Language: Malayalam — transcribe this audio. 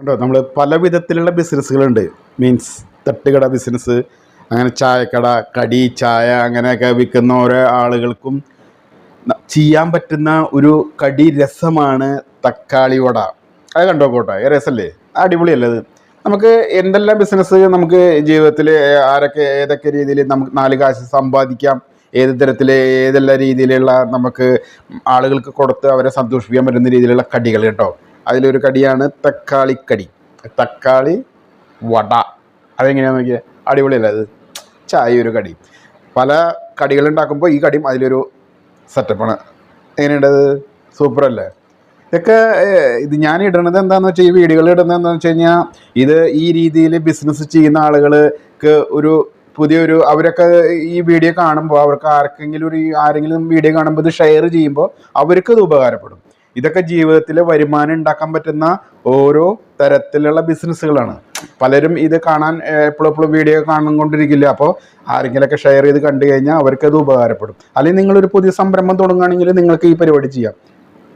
ഉണ്ടോ നമ്മൾ പല വിധത്തിലുള്ള ബിസിനസ്സുകളുണ്ട് മീൻസ് തട്ടുകട ബിസിനസ് അങ്ങനെ ചായക്കട കടി ചായ അങ്ങനെയൊക്കെ വിൽക്കുന്ന ഓരോ ആളുകൾക്കും ചെയ്യാൻ പറ്റുന്ന ഒരു കടി രസമാണ് തക്കാളി വട. അത് കണ്ടോ കോട്ടോ? രസമല്ലേ അടിപൊളിയല്ലേ അത്? നമുക്ക് എന്തെല്ലാം ബിസിനസ് നമുക്ക് ജീവിതത്തിൽ ആരൊക്കെ ഏതൊക്കെ രീതിയിൽ നമുക്ക് നാല് കാശ് സമ്പാദിക്കാം ഏത് തരത്തിൽ ഏതെല്ലാം രീതിയിലുള്ള നമുക്ക് ആളുകൾക്ക് കൊടുത്ത് അവരെ സന്തോഷിപ്പിക്കാൻ പറ്റുന്ന രീതിയിലുള്ള കടികൾ കേട്ടോ. അതിലൊരു കടിയാണ് തക്കാളിക്കടി. തക്കാളി വട. അതെങ്ങനെയാണെന്ന് നോക്കിയാൽ അടിപൊളിയല്ലേ അത്? ചായ ഒരു കടി. പല കടികൾ ഉണ്ടാക്കുമ്പോൾ ഈ കടിയും അതിലൊരു സെറ്റപ്പാണ് എങ്ങനെയുണ്ടത് സൂപ്പർ അല്ലേ ഇതൊക്കെ ഇത് ഞാൻ ഇടുന്നത് എന്താണെന്ന് വെച്ചാൽ ഈ വീഡിയോകൾ ഇടുന്നത് എന്താണെന്ന് വെച്ച് കഴിഞ്ഞാൽ ഇത് ഈ രീതിയിൽ ബിസിനസ് ചെയ്യുന്ന ആളുകൾക്ക് ഒരു പുതിയൊരു അവരൊക്കെ ഈ വീഡിയോ കാണുമ്പോൾ അവർക്ക് ആർക്കെങ്കിലും ഒരു ആരെങ്കിലും വീഡിയോ കാണുമ്പോൾ ഇത് ഷെയർ ചെയ്യുമ്പോൾ അവർക്ക് ഇത് ഉപകാരപ്പെടും. ഇതൊക്കെ ജീവിതത്തിൽ വരുമാനം ഉണ്ടാക്കാൻ പറ്റുന്ന ഓരോ തരത്തിലുള്ള ബിസിനസ്സുകളാണ്. പലരും ഇത് കാണാൻ എപ്പോഴും എപ്പോഴും വീഡിയോ കാണുകൊണ്ടിരിക്കില്ല അപ്പോൾ ആരെങ്കിലൊക്കെ ഷെയർ ചെയ്ത് കണ്ടു കഴിഞ്ഞാൽ അവർക്ക് അത് ഉപകാരപ്പെടും. അല്ലെങ്കിൽ നിങ്ങളൊരു പുതിയ സംരംഭം തുടങ്ങുകയാണെങ്കിൽ നിങ്ങൾക്ക് ഈ പരിപാടി ചെയ്യാം.